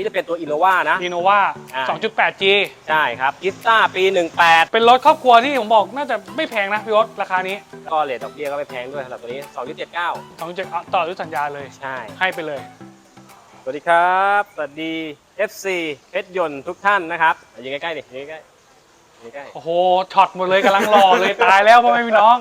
นี่จะเป็นตัวอินโนวานะดีโนวา อ่า 2.8G ใช่ครับกิฟต้าปี 18 เป็นรถครอบครัวที่ผมบอกน่าจะไม่แพงนะพี่รถราคานี้ ก็เลทดอกเบี้ยก็ไม่แพงด้วยสำหรับตัวนี้ 2.79 2.7ต่อด้วยสัญญาเลย ใช่ ให้ไปเลย สวัสดีครับ สวัสดี FC เพชรยนต์ทุกท่านนะครับยิงใกล้ๆดิยิงใกล้ๆยิงใกล้โอ้โหช็อตหมดเลยกำลังรอเลย ตายแล้วพ่อแม่พี่น้อง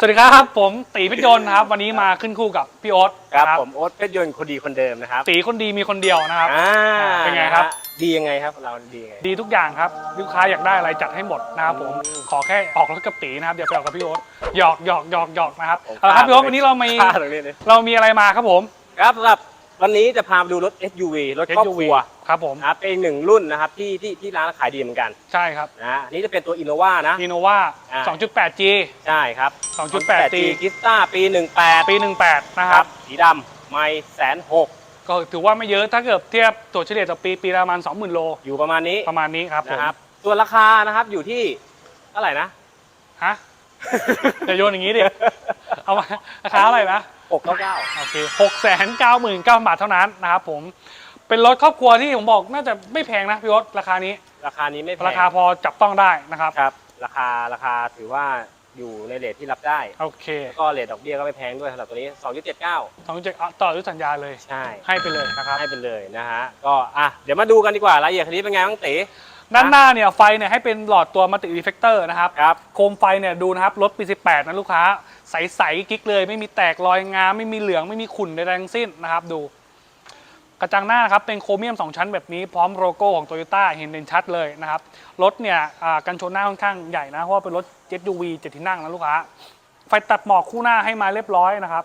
สวัสดีครับผมตีพิจนต์นะครับ วันนี้มาขึ้นคู่กับพี่โอ๊ตๆครับนะผมโอ๊ตเพชรยนต์คนดีคนเดิมนะครับตีคนดีมีคนเดียวนะครับอ่าเป็นไงครับ ดียังไงครับเราดียังไงดีทุกอย่างครับลูกค้าอยากได้อะไรจัดให้หมดนะครับผมอืมขอแค่ออกรถกับตีนะครับอย่าไปออกกับพี่โอ๊ตหยอกหยอกหยอกหยอกนะครับผมเอาละครับพลาดพี่โอ๊ตเลยวันนี้เรามีพลาดตรงนี้เลยเรามีอะไรมาครับผม ครับสำหรับ วันนี้จะพาไปดูรถ SUV รถครอบครัวครับผมนะครับเป็นอีกหนึ่งรุ่นนะครับที่ที่ที่ร้านขายดีเหมือนกันใช่ครับนะอันนี้จะเป็นตัวอินโนวานะดีโนวาอ่า 2.8G ใช่ครับ 2.8G กิฟต้าปี 18 ปี 18 นะครับ สีดำไม่แสนหกก็ถือว่าไม่เยอะถ้าเกิดเทียบตัวเฉลี่ยต่อปีปีละประมาณ 20,000 โล อยู่ประมาณนี้ประมาณนี้ครับผมนะครับส่วนราคานะครับอยู่ที่เท่าไหร่นะฮะจะโยนอย่างนี้ดิเอามาราคาอะไรนะ 699โอเคหกแสนเก้าหมื่นเก้าบาทเท่านั้นนะครับผม เป็นรถครอบครัวที่ผมบอกน่าจะไม่แพงนะพี่รถราคานี้ ราคานี้ไม่แพงราคาพอจับต้องได้นะครับครับ ราคาราคาถือว่าอยู่ในเรทที่รับได้โอเคก็เรทดอกเบี้ยก็ไม่แพงด้วยสำหรับตัวนี้ 2.79ต้องจะต่อด้วยสัญญาเลยใช่ให้ไปเลยนะครับให้ไปเลยนะฮะก็อะเดี๋ยวมาดูกันดีกว่ารายละเอียดคันนี้เป็นไงบ้างตีด้านหน้าเนี่ยไฟเนี่ยให้เป็นหลอดตัวมัลติรีเฟกเตอร์นะครับครับโคมไฟเนี่ยดูนะครับรถปี 18 นะลูกค้า ใสๆกิ๊กเลยไม่มีแตกรอยงามไม่มีเหลืองไม่มีขุ่นใดๆทั้งสิ้นนะครับดู กระจังหน้าครับเป็นโครเมียม 2 ชั้นแบบนี้พร้อมโลโก้ของ Toyota เห็นเด่นชัดเลยนะครับรถเนี่ยกันชนหน้าค่อนข้างใหญ่นะเพราะว่าเป็นรถ SUV เจ็ดที่นั่งนะลูกค้าไฟตัดหมอกคู่หน้าให้มาเรียบร้อยนะครับ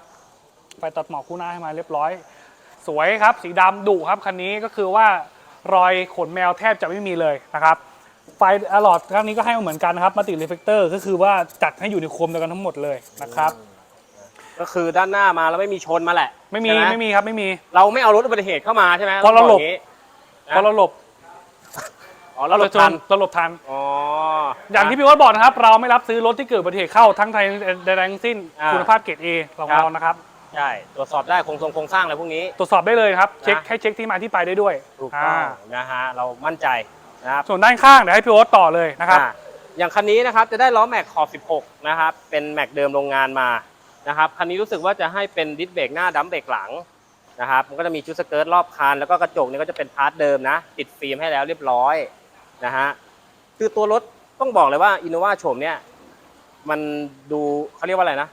ไฟตัดหมอกคู่หน้าให้มาเรียบร้อย สวยครับสีดำดุครับคันนี้ก็คือว่ารอยขนแมวแทบจะไม่มีเลยนะครับ ไฟอะลอดครั้งนี้ก็ให้มาเหมือนกันนะครับมาติดรีเฟกเตอร์ก็คือว่าจัดให้อยู่ในโคมเดียวกันทั้งหมดเลยนะครับ ก็คือด้านหน้ามาแล้วไม่มีชนมาแหละไม่มีใช่หไม่มีครับไม่มี เราไม่เอารถอุบัติเหตุเข้ามาใช่ไหมเพราะเราหลบต้องอกอย่งนี้เพราะเราหลบอ๋อเราหลบทันเราหลบทัน อ๋ออย่างที่พี่วัดบอกนะครับ เราไม่รับซื้อรถที่เกิดอุบัติเหตุเข้าทั้งไทยใดๆทั้งสิ้นอ่าคุณภาพเกรด A ของครับ เรานะครับ ใช่ตรวจสอบได้โครงทรงโครงสร้างอะไรพวกนี้ ตรวจสอบได้เลยครับ เช็คนะ ให้เช็คที่มาที่ไปได้ด้วยถูกต้องอ่านะฮะเรามั่นใจ นะครับส่วนด้านข้างเดี๋ยวให้พี่วัดต่อเลยนะครับอ่าอย่างคันนี้นะครับจะได้ล้อแม็กขอบ 16 นะครับ เป็นแม็กเดิมโรงงานมานะครับคันนี้รู้สึกว่าจะให้เป็นดิสเบรกหน้าดัมเบรกหลังนะครับมันก็จะมีชุดสเกิร์ตรอบคันแล้วก็กระจกเนี่ยก็จะเป็นพาร์ทเดิมนะ ติดฟิล์มให้แล้วเรียบร้อยนะฮะคือตัวรถต้องบอกเลยว่าอินโนวาโฉมเนี่ยมันดูเขาเรียกว่าอะไรนะ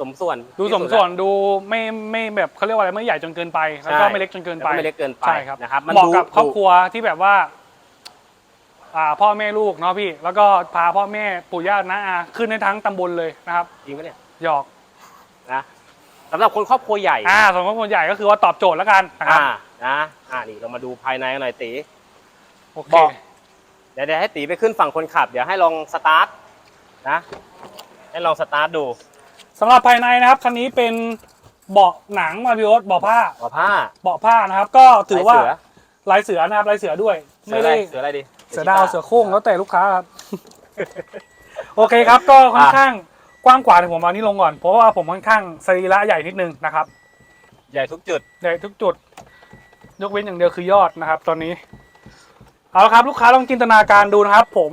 สมส่วนดูสมส่วนดูไม่ไม่แบบเขาเรียกว่าอะไรไม่ใหญ่จนเกินไป แล้วก็ใช่ไม่เล็กจนเกินแล้วไปก็ไม่เล็กเกินไปใช่ครับนะครับมันเหมาะดูกับครอบดูครัวที่แบบว่าอ่า พ่อแม่ลูกเนาะพี่ แล้วก็พาพ่อแม่ปู่ย่าน้าอาขึ้นในทั้งตำบลเลยนะครับจริงปะเนี่ยหยอกนะสำหรับคนครอบครัวใหญ่อ่าส่วนครอบครัวใหญ่ก็คือว่าตอบโจทย์แล้วกันนะครับอ่านะอ่านี่เรามาดูภายในกันหน่อยตีโอเคบอกเดี๋ยวเดี๋ยวให้ตีไปขึ้นฝั่งคนขับ เดี๋ยวให้ลองสตาร์ทนะให้ลองสตาร์ทดูสำหรับภายในนะครับคันนี้เป็นเบาะหนังมาพิโอสเบาะผ้าว่าผ้าเบาะผ้านะครับ ก็ถือว่าลยเสืลายเสือนะครับลายเสือด้วยเสือไม่อะไรได้เสืออะไรดี เสือดาวเสือโคร่งแล้วแต่ลูกค้าครับ โอเคครับก็ค่อนข้างกว้างกว่าเดี๋ยวผมเอานี้ลงก่อน เพราะว่าผมค่อนข้างสรีระใหญ่นิดนึงนะครับ ใหญ่ทุกจุด ใหญ่ทุกจุด ยกเว้นอย่างเดียวคือยอดนะครับ ตอนนี้ เอาละครับลูกค้าลองจินตนาการดูนะครับ ผม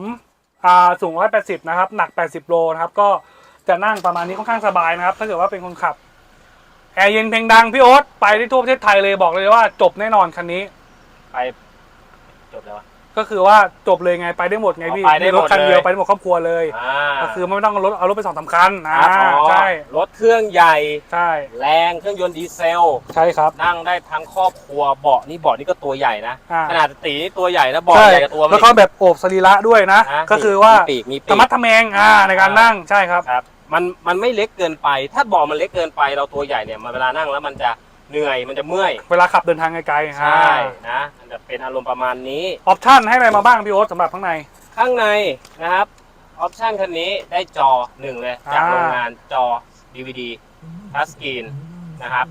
อ่าสูง 180 นะครับ หนัก 80 โลนะครับ ก็จะนั่งประมาณนี้ค่อนข้างสบายนะครับ ถ้าเกิดว่าเป็นคนขับ แอร์เย็นเพลงดังพี่โอ๊ตไปได้ทั่วประเทศไทยเลยบอกเลยว่าจบแน่นอนคันนี้ ไปจบแล้ววะ ก็คือว่าจบเลยไงไปได้หมดไงพี่อ๋อไปได้มีรถคันหมดเลยเดียวไปได้หมดครอบครัวเลย อ่าก็คือไม่ต้องเอารถเอารถไปสองสามคันอ่าครับอ๋อใช่รถเครื่องใหญ่ ใช่แรงเครื่องยนต์ดีเซล ใช่ครับ นั่งได้ทั้งครอบครัวเบาะนี่เบาะนี่ก็ตัวใหญ่นะ อ่า ขนาดตีนี่ตัวใหญ่นะเบาะใช่ใหญ่กับตัวมันแล้วก็แบบโอบสรีระด้วยนะ นะก็คือว่าปีกมีปีธรรมะทะแมงอ่าในการนั่งใช่ครับ ครับมันมันไม่เล็กเกินไป ถ้าเบาะมันเล็กเกินไปเราตัวใหญ่เนี่ยมันเวลานั่งแล้วมันจะ เหนื่อยมันจะเมื่อย เวลาขับเดินทางไกลๆใช่นะมันจะเป็นอารมณ์ประมาณนี้ ออปชั่นให้อะไรมาบ้างพี่โอ๊ตสำหรับข้างใน ข้างในนะครับออปชันคันนี้ได้จอหนึ่งเลยจากอ่าโรงงานจอ DVD ทัชสกรีนนะครับ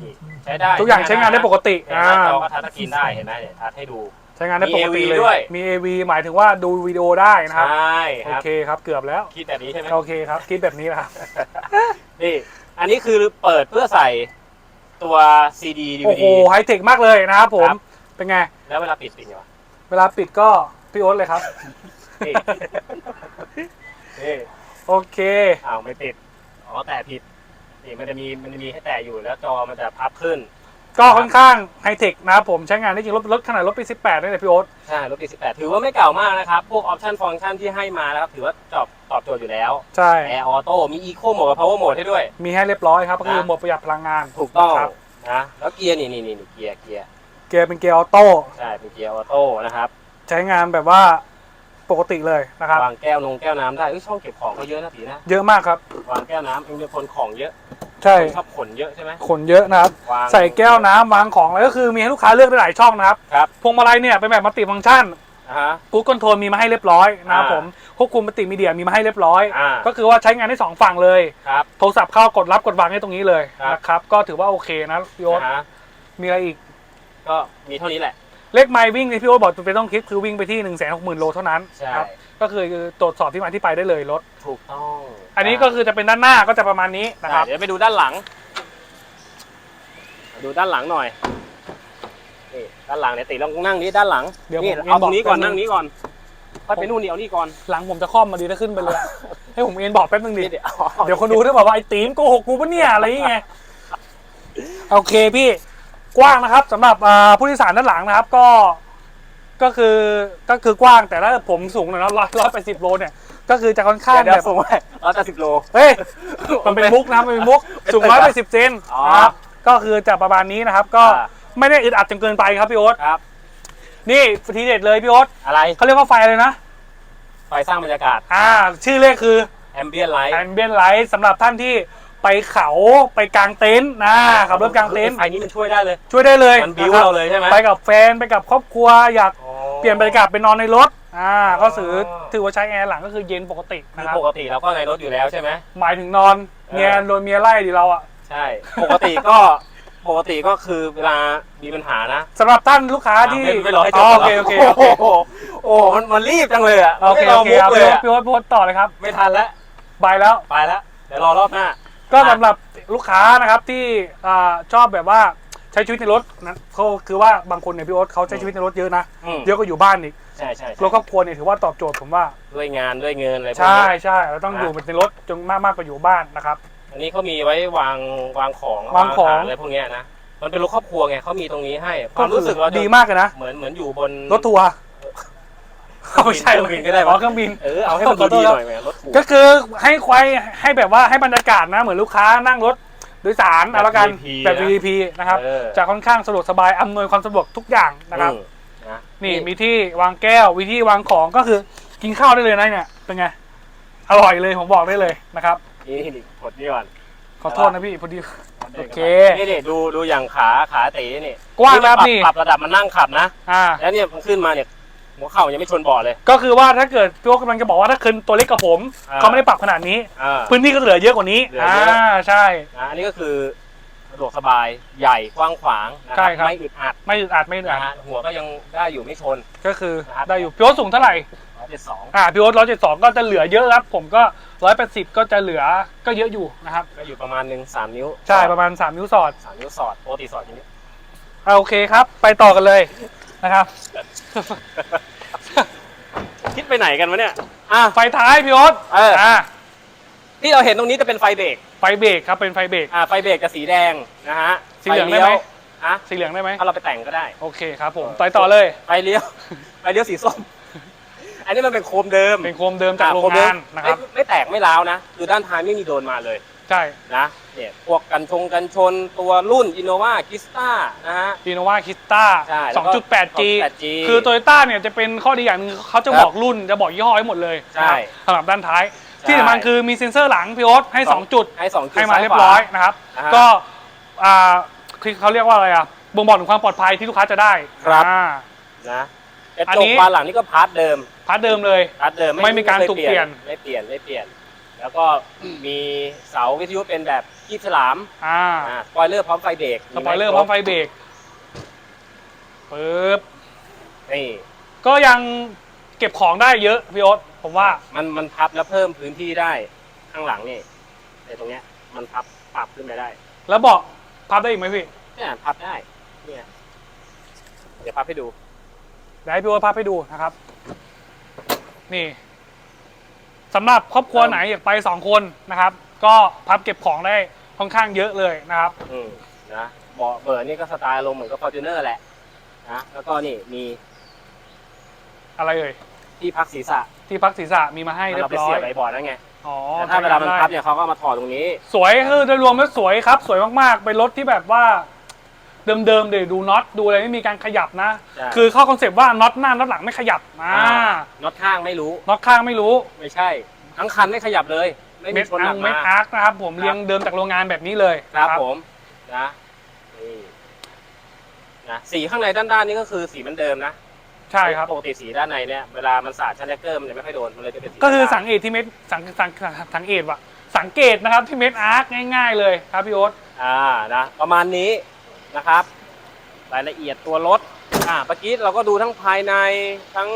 นี่ใช้ได้ทุกอย่างใช้งานได้ปกติเห็นอ่าไหมจอก็ทัชสกรีนได้เห็นไหมเนี่ยทัชให้ดู ใช้งานได้ปกติมี AV เลยด้วย มี AV หมายถึงว่าดูวิดีโอได้นะครับใช่โอครับเคครับเกือบแล้ว คิดแบบนี้ใช่ไหมโอเคครับคิดแบบนี้แหละครับ นี่อันนี้คือเปิดเพื่อใส่ ตัว CD โอ้ DVD โหไฮเทคมากเลยนะครับผม ครับ เป็นไง แล้วเวลาปิดปิดไงวะเวลาปิดก็พี่โอ๊ตเลยครับ นี่ นี่โอเค อ้าวไม่ติดอ๋อแต่ผิดนี่มันจะมีมันจะมีให้แตะอยู่แล้วจอมันจะพับขึ้น ก็ค่อนข้างไฮเทคนะครับผมใช้งานได้จริงรถรถขนาดรถปี 18นี่แหละพี่โอ๊ตใช่รถปี18 ถือว่าไม่เก่ามากนะครับ พวกออปชันฟังก์ชันที่ให้มานะครับ ถือว่าตอบตอบโจทย์อยู่แล้วใช่แอร์ออโต้มีอีโคโหมดกับพาวเวอร์โหมดให้ด้วย มีให้เรียบร้อยครับก็คือนะโหมดประหยัดพลังงานถูกต้องครับนะแล้วเกียร์นี่นี่นี่เกียร์เกียร์เกียร์เป็นเกียร์ออโต้ใช่เป็นเกียร์ออโต้นะครับใช้งานแบบว่าปกติเลยนะครับวางแก้วนงแก้วน้ำได้เอ้ยช่องเก็บของก็เยอะนะตีนะเยอะมากครับวางแก้วน้ำเองเป็นคนของเยอะ ใช่ ชอบขนเยอะใช่ไหมขนเยอะนะครับ วางใส่แก้วน้ำวางของอะไรก็คือมีให้ลูกค้าเลือกได้หลายช่องนะครับ ครับพวงมาลัยเนี่ยเป็นแบบมัลติฟังก์ชันนะฮะ กูคอนโทรลมีมาให้เรียบร้อยนะครับอ่า ผมควบคุมมัลติมีเดียมีมาให้เรียบร้อย อ่าก็คือว่าใช้งานได้สองฝั่งเลย ครับ โทรศัพท์เข้ากดรับกดวางได้ตรงนี้เลยครับ นะครับ ก็ถือว่าโอเคนะพี่โอ๊ตนะฮะมีอะไรอีก ก็มีเท่านี้แหละ เลขไมล์วิ่งที่พี่โอ๊ตบอกเป็นต้องคิดคือวิ่งไปที่1นึ่งแสนหกหมื่นโลเท่านั้นใช่ ครับก็คือตรวจสอบที่มาที่ไปได้เลยรถ ถูกต้องอันนี้ก็คือจะเป็นด้านหน้าก็จะประมาณนี้นะครับเดี๋ยวไปดูด้านหลัง ดูด้านหลังหน่อยนี่ด้านหลังเนี่ยติลองนั่งนี้ด้านหลังเดี๋ยวนี่ผมเอาตรงนี้ก่อนเอ็นบอกนั่งนี้ก่อนค่อยไปนู่นนี่เอานี่ก่อนหลังผมจะคล่อมมาดีถ้าขึ้นไปเลย ให้ผมเอ็นบอกแป๊บนึงดิ นี่เดี๋ยวเดี๋ยวคนดูด้วยบอกว่าไอ้ตีมโกหกกูปะเนี่ยอะไรอย่างเงี้ยโอเคพี่ กว้างนะครับสำหรับอ่าผู้โดยสารด้านหลังนะครับ ก็ก็คือก็คือกว้างแต่ถ้าผมสูงหน่อยนะร้อยร้อยแปดสิบโลเนี่ยก็คือจะค่อนข้างเดี๋ยวแบเดี๋ยวบส่งไว้ร้อยแปดสิบโลเฮ้ยมันเป็นมุกนะมันเป็นมุกสูงเป็นร้อยไปแปได้ดสิบเซนอ๋อนะครับก็คือจะประมาณนี้นะครับ ก็อ่าไม่ได้อึดอัดจนเกินไปครับพี่โอ๊ตครับ นี่ทีเด็ดเลยพี่โอ๊ตอะไรเขาเรียกว่าไฟเลยนะ ไฟสร้างบรรยากาศ อ่า ชื่อเลขคือแอมเบียนไลท์แอนเบียนไลท์สำหรับท่านที่ ไปเขาไปกางเต็นท์นะขับรถกางเต็นท์ไฟนี้มันช่วยได้เลย ช่วยได้เลยมันบิ้วะคบเราเลยใช่ไหมไปกับแฟนไปกับครอบครัวอยากอ๋อเปลี่ยนบรรยากาศไปนอนในรถอ่าก็ถืออ๋อถือว่าใช้แอร์หลังก็คือเย็นปกติคืนะอครับปกติเราก็ในรถอยู่แล้วใช่ไหมหมายถึงนอนเมียเออโดนเมียไล่ดิเราอะใช่ ปกติก็ปกติก็คือเวลามีปัญหานะสำหรับท่านลูกค้าที่ไม่ไม่รอให้จบอ๋อโอเคโอเคโอเคโอ้โหโอ้โหมันมันรีบจังเลยอะโอเคไม่รโอเคมุกครับเลยอะพี่โอ๊ตพี่โอ๊ตต่อเลยครับ ไม่ทันแล้วบายแล้วไปแล้วเดี๋ยวรอรอบหน้า ก็สำหรับลูกค้านะครับที่อ่าชอบแบบว่าใช้ชีวิตในรถนะเขาคือว่าบางคนเนี่ยพี่โอ๊ตเขาใช้ชีวิตในรถเยอะนะ อืม เยอะก็อยู่บ้านอีกใช่ใช่ใช่รถครอบครัวเนี่ยถือว่าตอบโจทย์ผมว่า ด้วยงานด้วยเงินอะไรพวกใช่นี้ ใช่เราต้องอยู่ในรถจนมากมากกว่าอยู่บ้านนะครับ อันนี้เขามีไว้วางวางของวางของอะไรพวกเนี้ยนะมันเป็นรถครอบครัวไงเขามีตรงนี้ให้ความรู้สึกเราจะดีมากเลยนะเหมือนเหมือนอยู่บนรถทัวร์ ไม่ใช่เครื่องบินก็ได้อ๋อปะเครื่องบิน เออเอาให้มันดูดีหน่อยแหมรถถูกก็คือให้ควายให้แบบว่าให้บรรยากาศนะ เหมือนลูกค้านั่งรถโดยสารแบบเอาละกัน VIP แบบนะ VIP นะครับ เออจะค่อนข้างสะดวกสบาย อำนวยความสะดวกทุกอย่างนะครับ อืมนะนี่มีที่วางแก้ววิธีวางของก็คือกินข้าวได้เลยนะเนี่ย เป็นไง อร่อยเลยผมบอกได้เลยนะครับ นี่นี่กดนี่ก่อนขอโทษนะพี่พอดี โอเค นี่นี่ดูดูอย่างขาขาตีนี่กว้างครับปรับนี่ ปรับระดับมันนั่งขับนะ อ่า แล้วเนี่ยมันขึ้นมาเนี่ย หัวเข่ายังไม่ชนเบาะเลย ก็คือว่าถ้าเกิดพี่โอ๊คกำลังจะบอกว่าถ้าคืนตัวเล็กกับผม อ่า เขาไม่ได้ปรับขนาดนี้ อ่า พื้นที่ก็เหลือเยอะกว่านี้เหลืออ่าเยอะ ใช่ นะอันนี้ก็คือสะดวกสบายใหญ่กว้างขวางนะใช่ครับ ไม่อึดอัดไม่อึดอัดไม่อึดอันะดฮะหัวก็ยังได้อยู่ไม่ชน ก็คือนะครับ ได้อยู่พี่โอ๊คสูงเท่าไหร่ร้อยเจ็ดสองอ่าพี่โอ๊ตร้อยเจ็ดสองก็จะเหลือเยอะครับ ผมก็ร้อยแปดสิบก็จะเหลือก็เยอะอยู่นะครับก็อยู่ประมาณหนึ่งสามนิ้วใช่ประมาณ3นิ้วสอดสามนิ้วสอดปกติสอดอย่างนี้ อ่าโอเคครับ ไปต่อกันเลย นะครับ คิดไปไหนกันวะเนี่ย อะ ไฟท้ายพี่โอ๊ตเอออ่อ่าที่เราเห็นตรงนี้จะเป็นไฟเบรก ไฟเบรกครับเป็นไฟเบรก อ่าไฟเบรกจะสีแดงนะฮะสีเหลืองได้ไหมฟลี้ยวอะสีเหลืองได้ไหมถ้าเราไปแต่งก็ได้ โอเคครับผมไปต่อเลย ไฟเลี้ยว ไฟเลี้ยวสีส้ม อันนี้มันเป็นโคมเดิมเป็นโคมเดิมจากอ่โรงคมเดิงามนนะครับ ไม่ไม่แตกไม่ร้าวนะ คือด้านท้ายไม่มีโดนมาเลย ใช่นะเนี่ยพวกกันชงกันชนตัวรุ่น Innova k i s t a นะฮะดีโนวาคิสต้าใช่แล้วก็ 2.8G 2.8G คือโตโยต้าเนี่ยจะเป็นข้อดีอย่างหนึงเขาจะครับบอกรุ่นจะบอกยี่ห้อให้หมดเลยใช่นะครับสำหรับด้านท้ายใช่ที่สำคัญคือมีเซ็นเซอร์หลังพี่โอ๊ตให้2จุด ให้สองจุดให้มาซ้เรียบร้อยนะครับ อ่าฮะก็อ่าคือเขาเรียกว่าอะไรอะบ่งบอกถึงความปลอดภัยที่ลูกค้าจะได้ครับ อ่า นะกระอันจนี้กบานหลังนี่ก็พาร์ทเดิมพาร์ทเดิมเลย พาร์ทเดิมไม่มีการคถูกเปลี่ยน ไม่เปลี่ยนไม่เปลี่ยน แล้วก็มีเสาวิทยุเป็นแบบคีบฉลามอ่าอ่าสปอยเลอร์พร้อมไฟเบรกสปอยเลอร์พร้อมไฟเบรกปึ๊บนี่ก็ยังเก็บของได้เยอะพี่โอ๊ตผมว่ามันมันพับแล้วเพิ่มพื้นที่ได้ข้างหลังนี่ในตรงเนี้ยมันพับปรับขึ้นไปได้แล้วเบอกพับได้อีกไหมพี่เนี่ยพับได้เนี่ยเดี๋ยวพับให้ดูเดี๋ยวให้พี่โอ๊ตภาพให้ดูนะครับ นี่ สำหรับครอบครัวไหนอยากไปสองคนนะครับ ก็พับเก็บของได้ค่อนข้างเยอะเลยนะครับ อืมนะเบาะเบอร์นี่ก็สไตล์อารมณ์เหมือนกับฟอร์จูเนอร์แหละนะแล้วก็นี่มีอะไรเอ่ยที่พักศีรษะที่พักศีรษะมีมาให้เรียเราบไปร้อเสียยบไอ้เบาะนั่นไงอ๋อแต่ถ้าเวลามันพับเนี่ยเขาก็มาถอดตรงนี้ สวยคือโดยรวมแล้วสวยครับ สวยมากๆ เป็นรถที่แบบว่า เดิมๆเดี๋ยวดูน็อตดูอะไรไม่มีการขยับนะ ใช่ คือเข้าคอนเซปต์ว่าน็อตหน้าน็อตหลังไม่ขยับอ่าอ่าน็อตข้างไม่รู้น็อตข้างไม่รู้ไม่ใช่ ทั้งคันไม่ขยับเลย ไม่มีเม็ดชนหอันังกเม็ดมา อาร์คนะครับผมครับ เรียงเดิมจากโรงงานแบบนี้เลยครับนะผมนะนี่นะสีข้างในด้านๆนี่ก็คือสีเหมันเดิมนะใช่ครับ ปกติสีด้านในเนี่ยเวลามันสาดชั้นแรกเกอร์มันจะไม่ค่อยโดนมันเลยจะเป็นสีก็คือด้านสังเกตที่เม็ดสังสังสังสังเกตว่ะสังเกตนะครับที่เม็ดอาร์คง่าย ๆ เลยครับพี่โอ๊ตอ่านะประมาณนี้ นะครับ รายละเอียดตัวรถอ่าเมื่อกี้เราก็ดูทั้งภายในทั้ง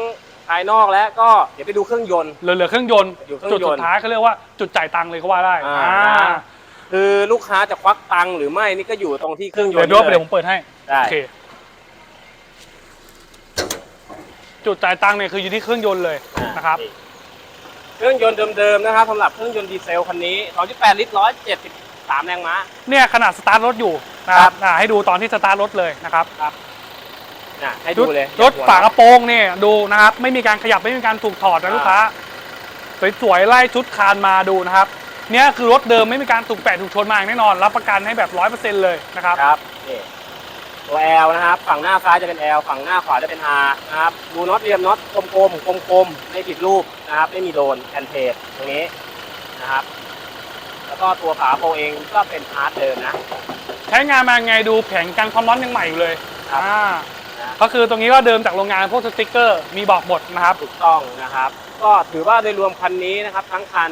ภายนอกแล้วก็เดี๋ยวไปดูเครื่องยนต์ เหลือเหลือเครื่องยนต์อยู่เครื่องจุดยนต์ สุดท้ายเขาเรียกว่าจุดจ่ายตังค์เลยก็ว่าได้อ่าอ่าคือลูกค้าจะควักตังค์หรือไม่นี่ก็อยู่ตรงที่เครื่องยนเดี๋ยวต์พี่โอ๊ตนี่เดี๋ยวผมเปิดให้ได้โอเคจุดจ่ายตังค์เนี่ยคืออยู่ที่เครื่องยนต์เลยอ่านะครับ เครื่องยนต์เดิมๆนะครับสำหรับเครื่องยนต์ดีเซลคันนี้ 2.8 ลิตร 173แรงม้า เนี่ยขนาดสตาร์ทรถอยู่นะคครัรับบ อ่าให้ดูตอนที่สตาร์ทรถเลยนะครับนะให้ดูเลยรถฝากระโปรงเนี่ยดูนะครับไม่มีการขยับไม่มีการถูกถอดนะลูกค้าสวยๆไล่ชุดคานมาดูนะครับเนี่ยคือรถเดิมไม่มีการถูกแปะถูกชนมาอย่างแน่นอน รับประกันให้แบบร้อยเปอร์เซ็นต์เลยนะครับครับนี่ตัว L นะครับ ฝั่งหน้าซ้ายจะเป็น L ฝั่งหน้าขวาจะเป็น R นะครับ ดูน็อตเรียมน็อตกลมๆกลมๆไม่ผิดรูปนะครับ ไม่มีโดนแอนเทสตรงนี้นะครับ แล้วก็ตัวฝาโปรเองก็เป็นพาร์ทเดิมนะ ใช้งานมาไงดูแผงกันความร้อนยังใหม่อยู่เลยครับ อ่านะก็คือตรงนี้ก็เดิมจากโรงงานพวกสติ๊กเกอร์มีบอกหมดนะครับ ถูกต้องนะครับ ก็ถือว่าโดยรวมคันนี้นะครับ ทั้งคัน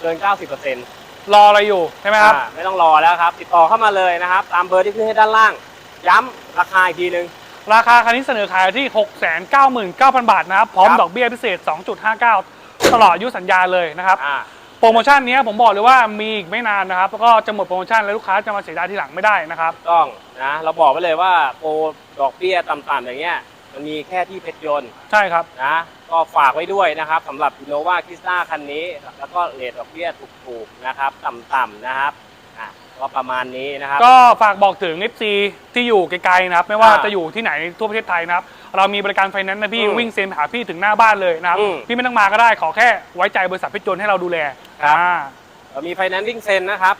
เกิน 90%รออะไรอยู่ใช่ไหมครับ อ่าไม่ต้องรอแล้วครับ ติดต่อเข้ามาเลยนะครับ ตามเบอร์ที่ขึ้นให้ด้านล่าง ย้ำราคาอีกทีหนึ่ง ราคาคันนี้เสนอขายที่ 699,000 บาทนะครับ พร้อมครับ ดอกเบี้ยพิเศษ 2.59 ตลอดอายุสัญญาเลยนะครับ อ่า โปรโมชั่นนี้ผมบอกเลยว่ามีอีกไม่นานนะครับแล้วก็จะหมดโปรโมชั่นแล้วลูกค้าจะมาเสียดายทีหลังไม่ได้นะครับต้องนะเราบอกไว้เลยว่าโปรดอกเบี้ยต่ำๆอย่างเงี้ยมันมีแค่ที่เพชรยนต์ใช่ครับนะก็ฝากไว้ด้วยนะครับสำหรับ Innova k r i s t a คันนี้ แล้วก็เรทดอกเบี้ยถูกๆนะครับต่ำๆนะครับอะก็ประมาณนี้นะครับ ก็ฝากบอกถึง FC ที่อยู่ไกลๆนะครับ ไม่ว่าอ่าจะอยู่ที่ไหนทั่วประเทศไทยนะครับ เรามีบริการไฟแนนซ์นะพี่อืมวิ่งเซ็นหาพี่ถึงหน้าบ้านเลยนะครับ อืม พี่ไม่ต้องมาก็ได้ขอแค่ไว้ใจบริษัทเพชรยนต์ให้เราดูแล ครับอ่าเรามีไฟแนนซ์วิ่งเซ็นนะครับ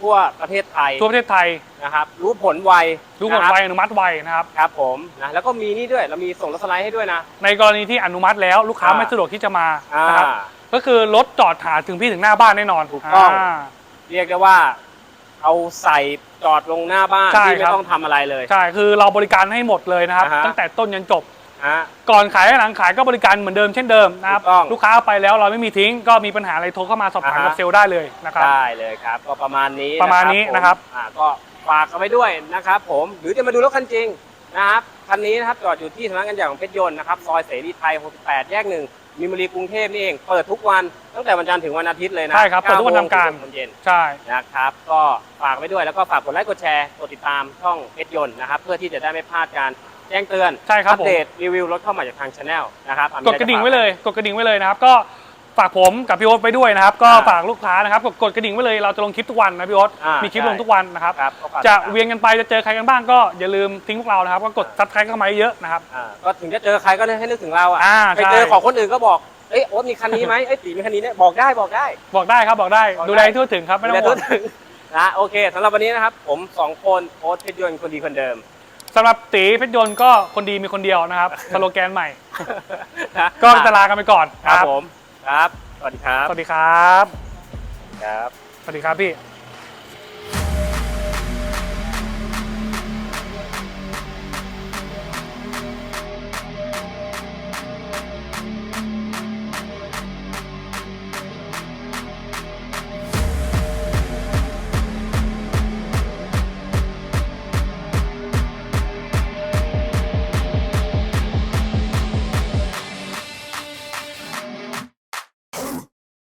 ทั่วประเทศไทยทั่วประเทศไทยนะครับ รู้ผลไวดูผลนะครับไวอนุมัติไวนะครับ ครับผมนะแล้วก็มีนี่ด้วยเรามีส่งรถสไลด์ให้ด้วยนะ ในกรณีที่อนุมัติแล้วลูกค้าอ่า ไม่สะดวกที่จะมาอ่า นะครับก็คือรถจอดหาถึงพี่ถึงหน้าบ้านแน่นอนถูกต้องา เรียกได้ว่า เอาใส่จอดลงหน้าบ้านใช่ที่ไม่ครับ ต้องทำอะไรเลย ใช่คือเราบริการให้หมดเลยนะครับ อ่าฮะ ตั้งแต่ต้นยันจบ ฮะ ก่อนขายและหลังขายก็บริการเหมือนเดิมเช่นเดิมนะครับถูกต้องลูกค้าเอาไปแล้วเราไม่มีทิ้ง ก็มีปัญหาอะไรโทรเข้ามาสอบถามอ่าฮะ กับเซลล์ได้เลยนะครับ ได้เลยครับ ก็ประมาณนี้ประมาณนี้นะครับผมอ่าก็ฝากเอาไว้ด้วยนะครับ ผมหรือจะมาดูรถคันจริงนะครับคันนี้นะครับจอดอยู่ที่สำนักงานใหญ่ของเพชรยนต์นะครับซอยเสรีไทย 68 แยกหนึ่งมีบุรีกรุงเทพนี่เองเปิดทุกวันตั้งแต่วันจันทร์ถึงวันอาทิตย์เลยนะใช่ครับเปิดทุกวันทำการ 9โมงถึงหกโมงเย็น ใช่ นะครับก็ฝากไว้ด้วยแล้วก็ฝากกดไลค์กดแชร์กดติดตามช่องเพชรยนต์นะครับ เพื่อที่จะได้ไม่พลาดการ แจ้งเตือนใช่ครับอัปเดตรีวิวรถเข้ามาจากทางช anel นะครับอ่กดกระดิ่งไว้เลยกดกระดิ่งไว้เลยนะครับ ก็ฝากผมกับพี่โอ๊ตไปด้วยนะครับ ก็อ่าฝากลูกค้านะครับกดกดกระดิ่งไว้เลยเราจะลงคลิปทุกวันนะพี่โอ๊ตอ่ามีมีคลิปใช่ลงทุกวันนะครับครับก็ฝากจะติดตามเวียนกันไปจะเจอใครกันบ้างก็อย่าลืมทิ้งพวกเรานะครับก็กดซับสไครต์เข้ามาเยอะๆนะครับอ่าก็ถึงจะเจอใครก็ให้นึกถึงเราอะอ่าไปใช่เจอของคนอื่นก็บอกเอ้ยโอ๊ตมีคันนี้ไหมเอ้ยตีมีคันนี้เนี่ยบอกได้บอกได้ บอกได้ครับบอกได้บอกได้ดูแลให้ทั่วถึงครับไม่ต้องดูแลห่วงทั่วถึงนะโอเคสำหรับวันนี้นะครับผมสองคนโอ๊ตเพชรยนต์คนดีคนเดิม สำหรับตีเพชรยนต์ก็คนดีมีคนเดียวนะครับสโลแกนใหม่ นะก็จะลากันไปก่อนครับผม ครับ สวัสดีครับ สวัสดีครับ ครับ สวัสดีครับพี่